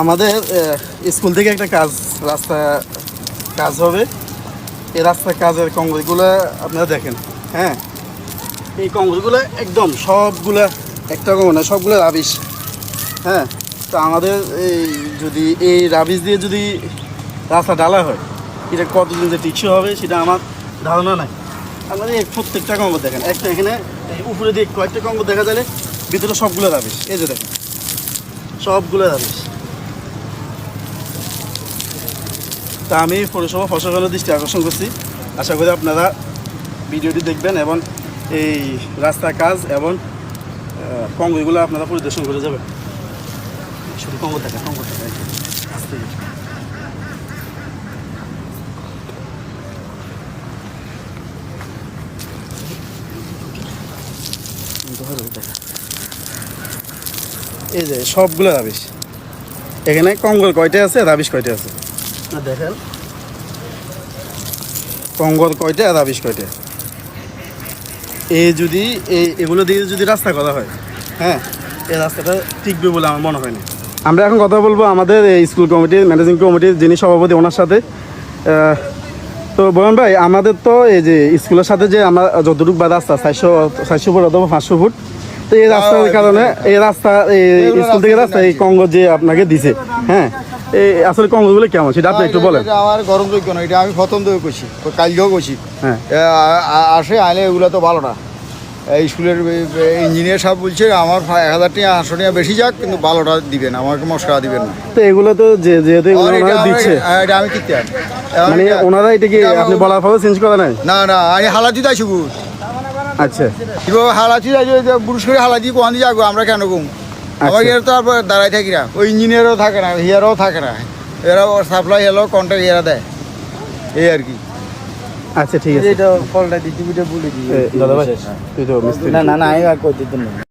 আমাদের স্কুল থেকে একটা কাজ, রাস্তা কাজ হবে। এই রাস্তার কাজের কংগ্রেসগুলো আপনারা দেখেন হ্যাঁ? এই কংগ্রেসগুলো একদম সবগুলা, একটা কঙ্গল না, সবগুলো রাবিশ হ্যাঁ? তো আমাদের এই যদি এই রাবিশ দিয়ে যদি রাস্তা ডালা হয়, এটা কতদিন যে টিকসই হবে সেটা আমার ধারণা নাই। আপনারা এই প্রত্যেকটা কঙ্গল দেখেন, একটা এখানে উপরে দিয়ে কয়েকটা কঙ্গল দেখা যাবে ভিতরে সবগুলো রাবিশ, এই যে দেখেন। সবগুলো রাবিশ তা আমি পৌরসভা প্রশাসনের দৃষ্টি আকর্ষণ করছি। আশা করি আপনারা ভিডিওটি দেখবেন এবং এই রাস্তার কাজ এবং কঙ্গলগুলো আপনারা পরিদর্শন করে যাবেন। শুধু দেখা। এই যে সবগুলো রাবিশ। এখানে কঙ্গল কয়টা আছে রাবিশ কয়টা আছে? দেখেন। কঙ্গল কয়টা রাবিশ কয়টা? এই যদি এই এগুলো দিয়ে যদি রাস্তা করা হয় হ্যাঁ এই রাস্তাটা টিকবে বলে আমার মনে হয় না। আমরা এখন কথা বলব আমাদের এই স্কুল কমিটির ম্যানেজিং কমিটির যিনি সভাপতি ওনার সাথে। তো বয়ন ভাই আমাদের তো এই যে স্কুলের সাথে যে আমরা যতটুকু বা রাস্তা চারশো চারশো ফুট অথবা পাঁচশো ফুট তো এই রাস্তার কারণে এই রাস্তা এই স্কুল থেকে রাস্তা এই কঙ্গ যে আপনাকে দিছে হ্যাঁ? এই আসলে কঙ্গগুলো কেমন? সেটা আপনি একটু বলেন। আমার গরম যোগ্য না এটা আমি প্রথম থেকে করছি কালকেও করছি। হ্যাঁ। আসে আইলে এগুলো তো ভালো না। এই স্কুলের ইঞ্জিনিয়ার সাহেব বলছে আমার এক হাজার টাকা আটশো টাকা বেশি যাক কিন্তু ভালোটা দিবেন আমাকে মশলা দিবেন না। তো এগুলো তো যে যেহেতু ওনারা দিচ্ছে। হ্যাঁ, এটা আমি কিনতে মানে ওনারা এটা কি আপনি বলার পরে চেঞ্জ করে নাই? না না আমি হালাতি তাই শুকুর আচ্ছা। এবার হালাতি তাই বুড়ুস করে হালাতি কোয়ান দিয়ে যাব আমরা কেন কম? আমার আচ্ছা। এর তো আর দাঁড়াই থাকি না। ওই ইঞ্জিনিয়ারও থাকে না হিয়ারও থাকে না। এরা সাপ্লাই এলো কন্ট্রাক্ট এরা দেয়। এই আর কি। আচ্ছা ঠিক আছে। এটা ফলটা ডিস্ট্রিবিউটার বলে দিই। দাদা ভাই তুই তো না না না আমি আর না